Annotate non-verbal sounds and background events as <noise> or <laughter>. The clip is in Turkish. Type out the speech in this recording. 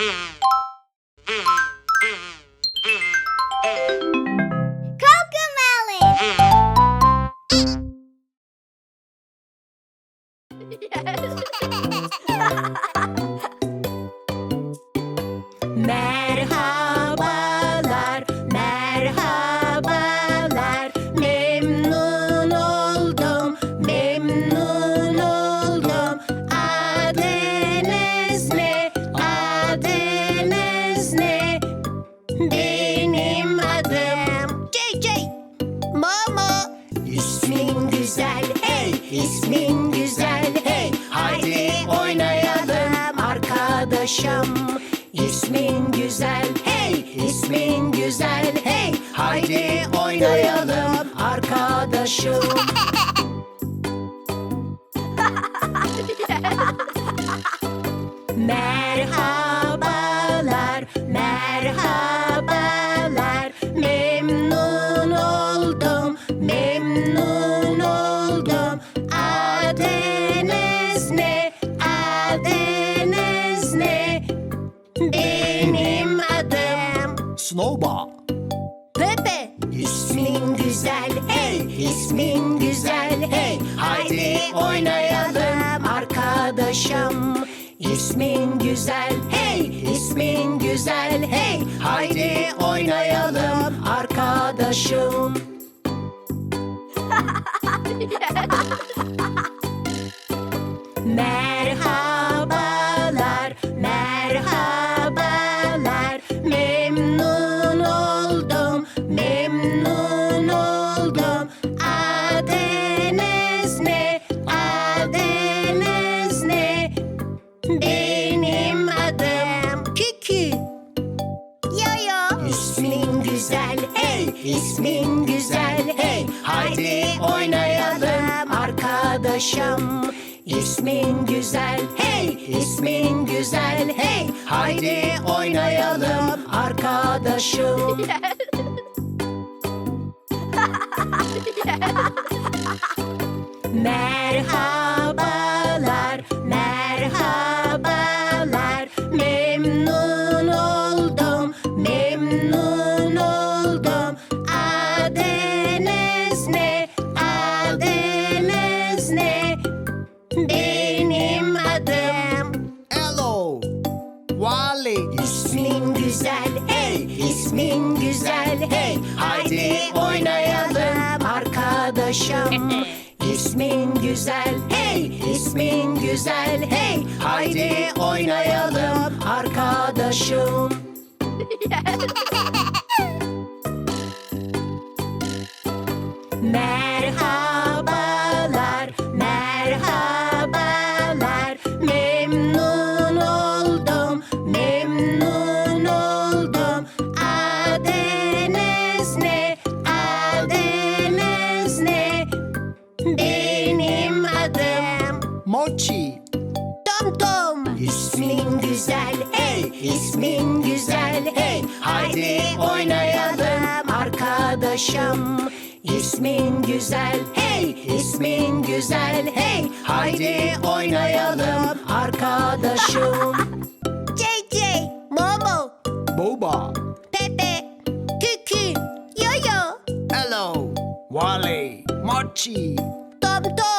Merhaba. <laughs> <laughs> güzel, hey, ismin güzel, hey. Haydi oynayalım arkadaşım. İsmin güzel, hey, ismin güzel, hey. Haydi oynayalım arkadaşım. <laughs> Merhabalar, merhabalar. Adınız ne, adınız ne? Benim adım Snowball. Pepe. İsmin güzel, hey, ismin güzel, hey. Haydi oynayalım arkadaşım. İsmin güzel, hey, ismin güzel, hey. Haydi oynayalım arkadaşım. <laughs> <laughs> güzel, hey, ismin güzel, hey. Haydi oynayalım arkadaşım. İsmin güzel, hey, ismin güzel, hey. Haydi oynayalım arkadaşım. <laughs> <laughs> Merhabalar, ismin güzel, hey. Haydi oynayalım arkadaşım. <laughs> İsmin güzel, hey, ismin güzel, hey. Haydi oynayalım arkadaşım. <laughs> <laughs> Mochi. Tom Tom. İsmin güzel, hey, ismin güzel, hey. Haydi oynayalım arkadaşım. İsmin güzel, hey, ismin güzel, hey. Haydi oynayalım arkadaşım. JJ, Momo, Boba. Pepe, Kiki, Yo-Yo, Hello. Wally. Mochi. Tom Tom.